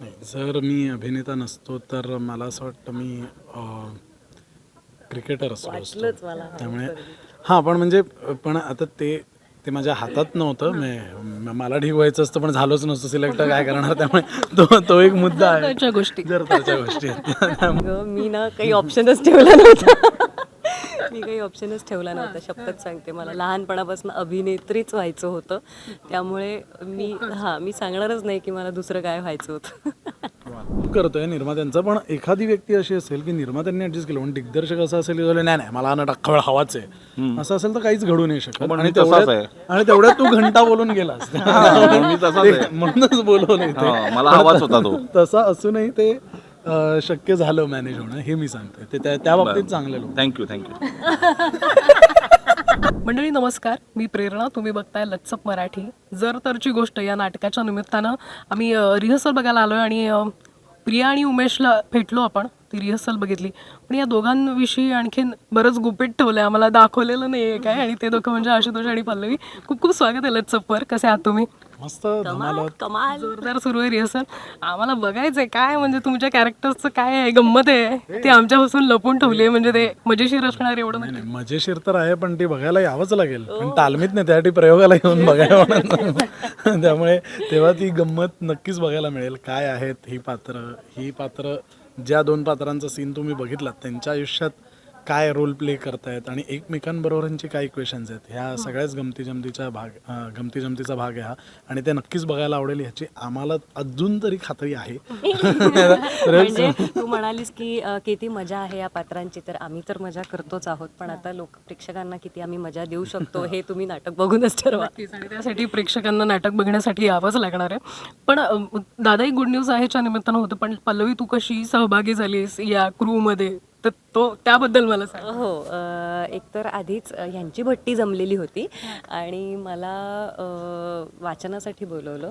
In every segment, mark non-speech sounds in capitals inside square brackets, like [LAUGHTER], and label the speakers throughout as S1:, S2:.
S1: नाही जर मी अभिनेता नसतो तर मला असं वाटतं मी क्रिकेटर असलो असतो. त्यामुळे हां पण म्हणजे पण आता ते ते माझ्या हातात नव्हतं. मी मला ठीक व्हायचं असतं पण झालोच नसतं सिलेक्ट काय [LAUGHS] करणार? त्यामुळे तो तो एक मुद्दा आहे.
S2: गोष्टी.
S1: जर त्याच्या गोष्टी. [LAUGHS]
S3: मी ना काही ऑप्शनच ठेवला नव्हता. मी काही ऑप्शनच ठेवला नव्हता. शपथ सांगते मला. लहानपणापासून अभिनेत्रीच व्हायचं होतं. त्यामुळे मी हां मी सांगणारच नाही की मला दुसरं काय व्हायचं होतं.
S1: करतोय निर्मात्यांचा पण एखादी व्यक्ती अशी असेल की निर्मात्यांनी ऍडजस्ट केलं. पण दिग्दर्शक असं असेल की नाही नाही मला ना अख्खा वेळ हवाच आहे. असं असेल तर काहीच घडू नाही शकत.
S4: पण
S1: आणि तेवढ्यात
S4: आहे.
S1: आणि तेवढ्यात तू घंटा बोलून गेलास.
S4: मी तसाच आहे.
S1: म्हणूनच बोलवलं
S4: मला हवाच होता तो.
S1: तसा असूनही ते अं, शक्य झालं मॅनेज होणं हे मी सांगतोय. ते त्या- त्या बाबतीत चांगले लोक.
S4: थँक्यू थँक्यू [LAUGHS]
S2: मंडळी नमस्कार. मी प्रेरणा तुम्ही बघताय लच्चप मराठी. जर तरची गोष्ट या नाटकाच्या निमित्तानं आम्ही रिहर्सल बघायला आलो आणि अ, प्रिया आणि उमेशला भेटलो आपण. ती रिहर्सल बघितली. पण या दोघांविषयी आणखीन बरंच गुपित ठेवलं आम्हाला दाखवलेलं नाही आहे काय. आणि ते दोघं म्हणजे आशुतोष आणि पल्लवी. खूप खूप स्वागत आहे लच्चपवर कसे आहात तुम्ही?
S1: मस्त धमाल
S3: कमाल
S2: जोरदार सुरू आहे रिहर्सल आम्हाला बघायचंय काय म्हणजे तुमच्या कॅरेक्टरचं काय आहे गंमत आहे. ती आमच्यापासून लपून ठेवली आहे म्हणजे ते मजेशीर असणार एवढं
S1: नाही नाही मजेशीर तर आहे पण ती बघायला यावंच लागेल. पण तालमीत नाही त्यासाठी प्रयोगाला येऊन [LAUGHS] बघायला म्हणून [LAUGHS] त्यामुळे तेव्हा ती गंमत नक्कीच बघायला मिळेल. काय आहेत ही पात्र? ही पात्र ज्या दोन पात्रांचा सीन तुम्ही बघितलात त्यांच्या आयुष्यात काय रोल प्ले करतायत आणि एकमेकांबरोबरचे काय इक्वेशन्स आहेत ह्या सगळ्याच गमती जमतीचा भाग गमती जमतीचा भाग आहे हा. आणि ते नक्कीच बघायला आवडेल ह्याची आम्हाला अजून तरी खात्री आहे. [LAUGHS] [LAUGHS]
S3: म्हणजे तू म्हणालीस की अ, किती मजा आहे या पात्रांची तर आम्ही तर मजा करतोच आहोत. पण आता लोक प्रेक्षकांना किती आम्ही मजा देऊ शकतो हे तुम्ही नाटक बघूनच ठरवा.
S2: नक्कीच. आणि त्यासाठी प्रेक्षकांना नाटक बघण्यासाठी यावंच लागणार आहे. पण अं, दादा एक गुड न्यूज आहेच्या निमित्तानं होतं. पण पल्लवी तू कशी सहभागी झालीस या क्रूमध्ये तर तो त्याबद्दल मला सांग.
S3: हो अ, एकतर आधीच अ, ह्यांची भट्टी जमलेली होती आणि मला अ, वाचनासाठी बोलवलं.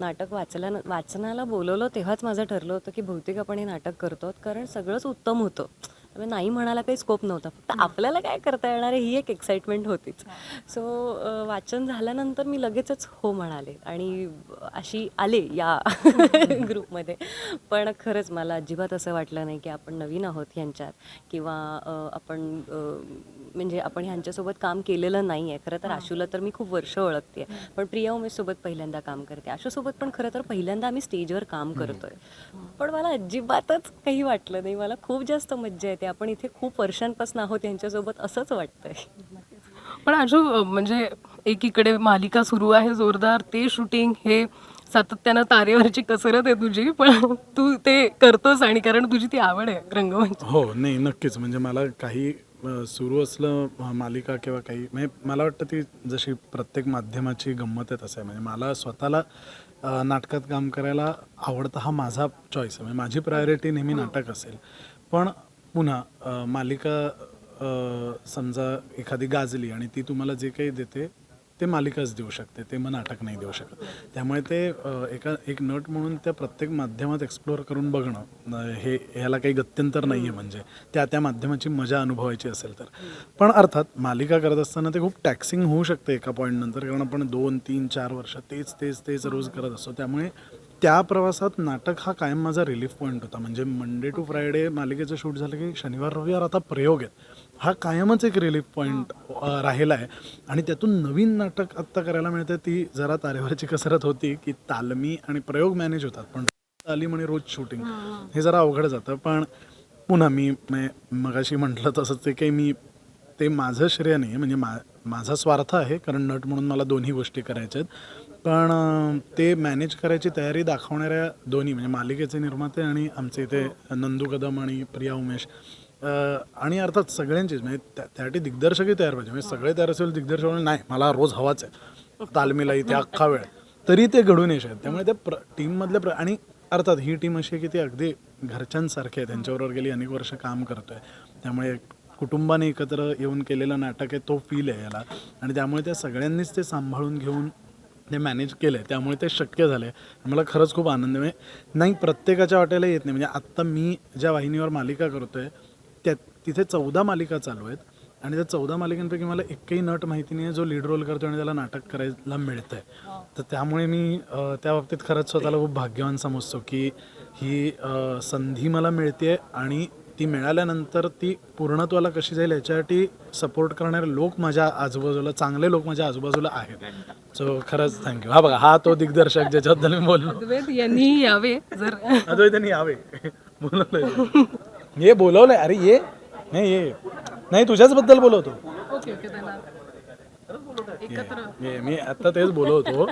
S3: नाटक वाचल्या वाचनाला बोलवलं तेव्हाच माझं ठरलं होतं की बहुतेक आपण हे नाटक करतो कारण सगळंच उत्तम होतं. त्यामुळे नाही म्हणायला काही स्कोप नव्हता. फक्त आपल्याला काय करता येणार आहे ही एक एक्साइटमेंट होतीच. सो वाचन झाल्यानंतर मी लगेचच हो म्हणाले आणि अशी आले या ग्रुपमध्ये. पण खरंच मला अजिबात असं वाटलं नाही की आपण नवीन आहोत ह्यांच्यात किंवा आपण म्हणजे आपण ह्यांच्यासोबत काम केलेलं नाही आहे खरं तर आशूला तर मी खूप वर्ष ओळखते. पण प्रिया उमेशसोबत पहिल्यांदा काम करते. आशूसोबत पण खरं तर पहिल्यांदा आम्ही स्टेजवर काम करतोय. पण मला अजिबातच काही वाटलं नाही. मला खूप जास्त मज्जा येते. आपण इथे खूप वर्षांपासून आहोत यांच्यासोबत असंच वाटतंय.
S2: पण अं, म्हणजे एकीकडे मालिका सुरू आहे जोरदार. ते शूटिंग हे सातत्यानं तारेवरची कसरत आहे तुझी. पण तू ते करतोस आणि कारण तुझी ती आवड आहे रंगमंच.
S1: हो नाही नक्कीच. म्हणजे मला काही सुरू असलं मालिका किंवा काही म्हणजे मला वाटतं ती जशी प्रत्येक माध्यमाची गंमत आहे तसं आहे. म्हणजे मला स्वतःला नाटकात काम करायला आवडतं हा माझा चॉईस आहे. म्हणजे माझी प्रायोरिटी नेहमी नाटक असेल. पण पुन्हा मालिका समजा एखादी गाजली आणि ती तुम्हाला जे काही देते ते मालिकाच देऊ शकते ते मग नाटक नाही देऊ शकत. त्यामुळे ते एका एक नट म्हणून त्या प्रत्येक माध्यमात एक्सप्लोअर करून बघणं हे ह्याला काही गत्यंतर नाही आहे म्हणजे. त्या त्या माध्यमाची मजा अनुभवायची असेल तर. पण अर्थात मालिका करत असताना ते खूप टॅक्सिंग होऊ शकते एका पॉईंटनंतर कारण आपण दोन तीन चार वर्ष तेच तेच तेच रोज करत असतो. त्यामुळे त्या प्रवासात नाटक हा कायम माझा रिलीफ पॉईंट होता. म्हणजे मंडे टू फ्रायडे मालिकेचं शूट झालं की शनिवार रविवार आता प्रयोग आहेत. हा कायमच एक रिलीफ पॉईंट राहिला आहे. आणि त्यातून नवीन नाटक आत्ता करायला मिळतं ती जरा तारेवरची कसरत होती की तालमी आणि प्रयोग मॅनेज होतात. पण तालीम आणि रोज शूटिंग हे जरा अवघड जातं. पण पुन्हा मी मगाशी म्हटलं तसंच ते काही मी ते माझं श्रेय नाही आहे म्हणजे मा माझा स्वार्थ आहे कारण नट म्हणून मला दोन्ही गोष्टी करायच्या आहेत. पण ते मॅनेज करायची तयारी दाखवणाऱ्या दोन्ही म्हणजे मालिकेचे निर्माते आणि आमचे इथे नंदू कदम आणि प्रिया उमेश आणि अर्थात सगळ्यांचीच म्हणजे त्या- त्यासाठी दिग्दर्शकही तयार पाहिजे. म्हणजे सगळे तयार असेल दिग्दर्शक म्हणजे नाही मला रोज हवाच आहे. तालमीला इथे अख्खा वेळ. तरी ते घडून येत त्यामुळे त्या प्र टीममधल्या प्र आणि अर्थात ही टीम अशी आहे की ती अगदी घरच्यांसारखी आहे. त्यांच्याबरोबर गेली अनेक वर्ष काम करतोय. त्यामुळे कुटुंबाने एकत्र येऊन केलेलं नाटक आहे तो फील आहे याला. आणि त्यामुळे त्या सगळ्यांनीच ते सांभाळून घेऊन ते मॅनेज केलं आहे त्यामुळे ते शक्य झाले आहे मला खरंच खूप आनंद आहे. म्हणजे नाही प्रत्येकाच्या वाट्याला येत नाही. म्हणजे आत्ता मी ज्या वाहिनीवर मालिका करतोय आहे तिथे चौदा मालिका चालू आहेत. आणि त्या चौदा मालिकांपैकी मला एकही नट माहिती नाही आहे जो लीड रोल करतो आणि त्याला नाटक करायला मिळतं आहे तर त्यामुळे मी त्या बाबतीत खरंच स्वतःला खूप भाग्यवान समजतो की ही संधी मला मिळते आणि ती मिळाल्यानंतर ती पूर्णत्वाला कशी जाईल याच्यासाठी सपोर्ट करणारे लोक माझ्या आजूबाजूला चांगले लोक माझ्या आजूबाजूला आहेत. सो खरंच थँक्यू हा बघा हा तो दिग्दर्शक ज्याच्याबद्दल मी बोललो.
S2: अद्वैत यांनी यावे जर.
S1: अद्वैतांनी यावे. बोलवलंय. ये बोलवलंय. अरे ये. नाही ये. नाही तुझ्याच बद्दल बोलवतो.
S2: ओके ओके धन्यवाद. एकत्र.
S1: ये मी आता तेच बोलवतो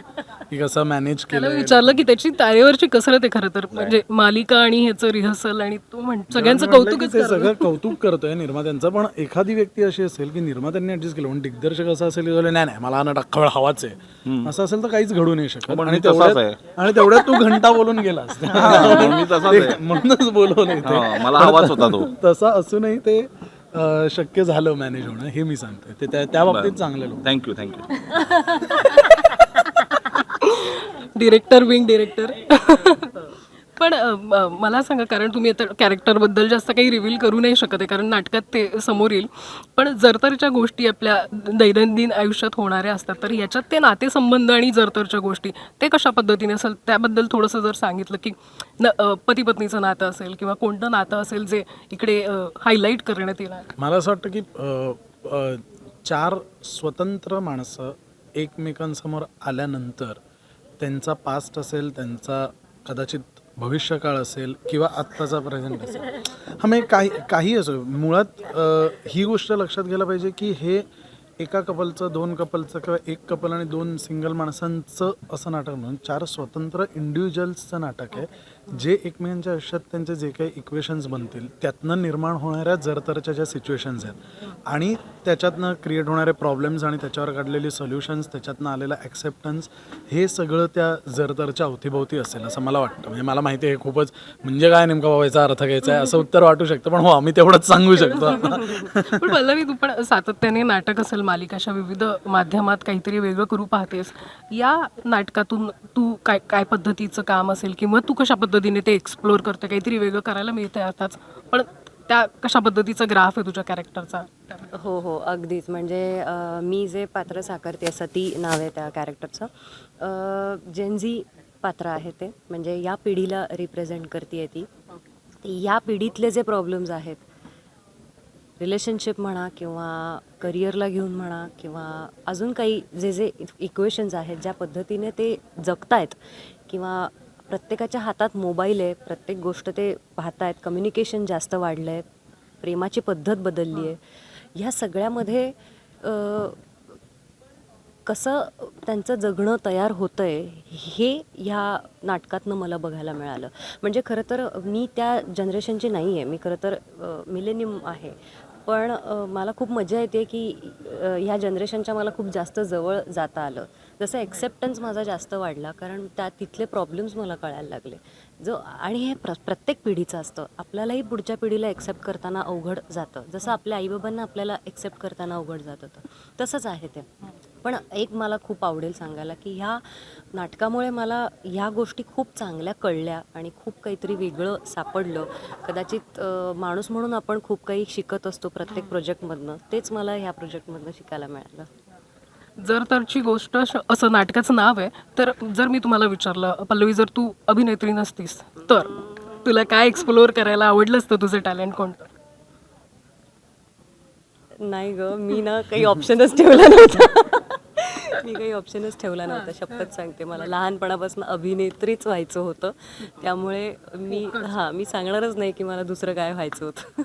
S1: की कसं मॅनेज
S2: त्याला
S1: केलं
S2: विचारलं की त्याची तारेवरची कसरत आहे खरं तर. म्हणजे मालिका आणि ह्याचं रिहर्सल आणि तो म्हण सगळ्यांचं कौतुकच
S1: ते
S2: करतो.
S1: सगळं कौतुक करतोय निर्मात्यांचं पण एखादी व्यक्ती अशी असेल की निर्मात्यांनी ऍडजस्ट केलं पण दिग्दर्शक असं असेल की बोलले, नाही नाही मला अख्खा वेळ हवाच आहे. असं असेल तर काहीच घडू नाही शकत.
S4: पण
S1: आणि
S4: मी
S1: तेवढ्यात आणि तेवढ्यात तू घंटा बोलून गेलास.
S4: म्हणून मी तसाच आहे.
S1: म्हणूनच बोलवलं
S4: हा, मला हवाच होता तो.
S1: तसा असूनही ते अं, शक्य झालं मॅनेज होणं हे मी सांगतोय. ते त्या- त्या बाबतीत चांगले लोक.
S4: Thank you thank you
S2: director wing director पण अ, मला सांगा कारण तुम्ही आता कॅरेक्टरबद्दल जास्त काही रिव्हील करू नाही शकत आहे कारण नाटकात ते समोर येईल. पण जरतरच्या गोष्टी आपल्या दैनंदिन आयुष्यात होणाऱ्या असतात तर याच्यात ते नातेसंबंध आणि जरतरच्या गोष्टी ते कशा पद्धतीने असेल त्याबद्दल थोडंसं जर सांगितलं की न पती पत्नीचं नातं असेल किंवा कोणतं नातं असेल जे इकडे हायलाईट करण्यात येणार.
S1: मला असं वाटतं की अ, अ, चार स्वतंत्र माणसं एकमेकांसमोर आल्यानंतर त्यांचा पास्ट असेल त्यांचा कदाचित भविष्यकाळ असेल किंवा आत्ताचा प्रेझेंट असेल. हा म्हणजे काही काही असो. मुळात अ, ही गोष्ट लक्षात घ्यायला पाहिजे की हे एका कपलचं दोन कपलचं किंवा एक कपल आणि दोन सिंगल माणसांचं असं नाटक म्हणून चार स्वतंत्र इंडिव्हिज्युअल्सचं नाटक आहे. जे एकमेकांच्या आयुष्यात त्यांचे जे काही इक्वेशन्स बनतील त्यातनं निर्माण होणाऱ्या जरतरच्या ज्या सिच्युएशन्स आहेत आणि त्याच्यातनं क्रिएट होणारे प्रॉब्लेम्स आणि त्याच्यावर काढलेली सोल्युशन्स त्याच्यातनं आलेला ॲक्सेप्टन्स हे सगळं त्या जरतरच्या अवतीभोवती असेल असं मला वाटतं. म्हणजे मला माहिती आहे हे खूपच म्हणजे काय नेमका बाबा अर्थ घ्यायचा आहे असं उत्तर वाटू शकतं पण हो आम्ही तेवढंच सांगू शकतो. [LAUGHS]
S2: पण पल्लवी तू पण सातत्याने नाटक असेल मालिका अशा विविध माध्यमात काहीतरी वेगळं करू पाहतेस. या नाटकातून तू काय काय पद्धतीचं काम असेल किंवा तू कशा पद्धतीने ते एक्सप्लोर करतं काहीतरी वेगळं करायला मिळतंय आताच. पण त्या कशा पद्धतीचा ग्राफ आहे तुझ्या कॅरेक्टरचा
S3: हो हो अगदीच. म्हणजे मी जे पात्र साकारते सती नाव आहे त्या कॅरेक्टरचं जेनझी पात्र आहे ते. म्हणजे या पिढीला रिप्रेझेंट करते ती. या पिढीतले जे प्रॉब्लेम्स आहेत रिलेशनशिप म्हणा किंवा करिअरला घेऊन म्हणा किंवा अजून काही जे जे इक्वेशन्स आहेत ज्या पद्धतीने ते जगतायत किंवा प्रत्येकाच्या हातात मोबाईल आहे प्रत्येक गोष्ट ते पाहतायत कम्युनिकेशन जास्त वाढलं आहे प्रेमाची पद्धत बदलली आहे. ह्या सगळ्यामध्ये कसं त्यांचं जगणं तयार होतं आहे हे ह्या नाटकातनं मला बघायला मिळालं. म्हणजे खरं तर मी त्या जनरेशनची नाही आहे मी खरं तर मिलेनियम आहे. पण मला खूप मजा येते की ह्या जनरेशनच्या मला खूप जास्त जवळ जाता आलं. जसं ॲक्सेप्टन्स माझा जास्त वाढला कारण त्या तिथले प्रॉब्लेम्स मला कळायला लागले. जो आणि हे प्र प्रत्येक पिढीचं असतं. आपल्यालाही पुढच्या पिढीला ॲक्सेप्ट करताना अवघड जातं. जसं आपल्या आईबाबांना आपल्याला ॲक्सेप्ट करताना अवघड जात होतं. तसंच आहे ते. पण एक मला खूप आवडेल सांगायला की ह्या नाटकामुळे मला ह्या गोष्टी खूप चांगल्या कळल्या आणि खूप काहीतरी वेगळं सापडलं. कदाचित माणूस म्हणून आपण खूप काही शिकत असतो प्रत्येक प्रोजेक्टमधनं. तेच मला ह्या प्रोजेक्टमधनं शिकायला मिळालं.
S2: जर तरची गोष्ट असं नाटकाचं नाव आहे तर जर मी तुम्हाला विचारलं पल्लवी जर तू अभिनेत्री नसतीस तर तुला काय एक्सप्लोअर करायला आवडलं असतं तुझं टॅलेंट कोणतं?
S3: नाही ग मी ना काही ऑप्शनच ठेवला नव्हता. मी काही ऑप्शनच ठेवला नव्हता शपथ सांगते मला. लहानपणापासून अभिनेत्रीच व्हायचं होतं. त्यामुळे मी हां मी सांगणारच नाही की मला दुसरं काय व्हायचं होतं.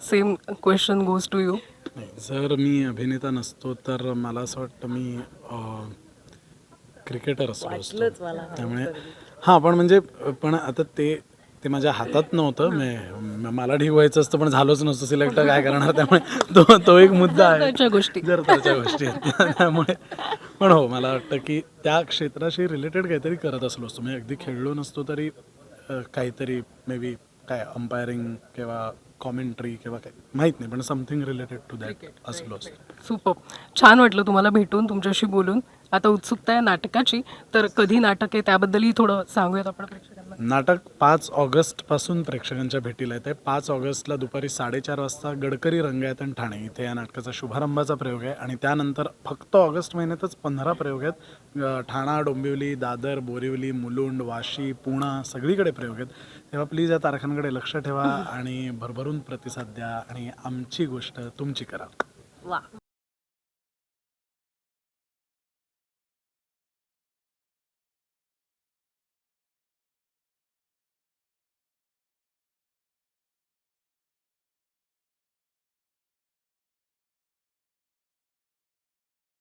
S2: Same question goes to you
S1: जर मी अभिनेता नसतो तर मला असं वाटतं मी क्रिकेटर असतो.
S3: मला.
S1: त्यामुळे हां पण म्हणजे पण आता ते ते माझ्या हातात नव्हतं. मी मला ठीक व्हायचं असतं पण झालोच नसतो सिलेक्ट. काय करणार त्यामुळे? तो तो एक मुद्दा आहे.
S2: गोष्टी.
S1: जर त्याच्या गोष्टी. आहेत त्यामुळे. पण हो मला वाटतं की त्या क्षेत्राशी रिलेटेड काहीतरी करत असलो असतो. म्हणजे अगदी खेळलो नसतो तरी काहीतरी मे बी काय अंपायरिंग किंवा कॉमेंट्री किंवा काय माहीत नाही पण समथिंग रिलेटेड टू दॅट असलो असतो.
S2: सुपर छान वाटलं तुम्हाला भेटून तुमच्याशी बोलून. आता उत्सुकता आहे नाटकाची तर कधी नाटक आहे त्याबद्दलही थोडं सांगूयात आपण
S1: नाटक पाच ऑगस्टपासून प्रेक्षकांच्या भेटीला येते पाच ऑगस्टला दुपारी साडेचार वाजता गडकरी रंगायतन ठाणे इथे या नाटकाचा शुभारंभाचा प्रयोग आहे. आणि त्यानंतर फक्त ऑगस्ट महिन्यातच पंधरा प्रयोग आहेत. ठाणा डोंबिवली दादर बोरिवली मुलुंड वाशी पुणा सगळीकडे प्रयोग आहेत. तेव्हा प्लीज या तारखांकडे लक्ष ठेवा [LAUGHS] आणि भरभरून प्रतिसाद द्या आणि आमची गोष्ट तुमची करा.
S3: वा.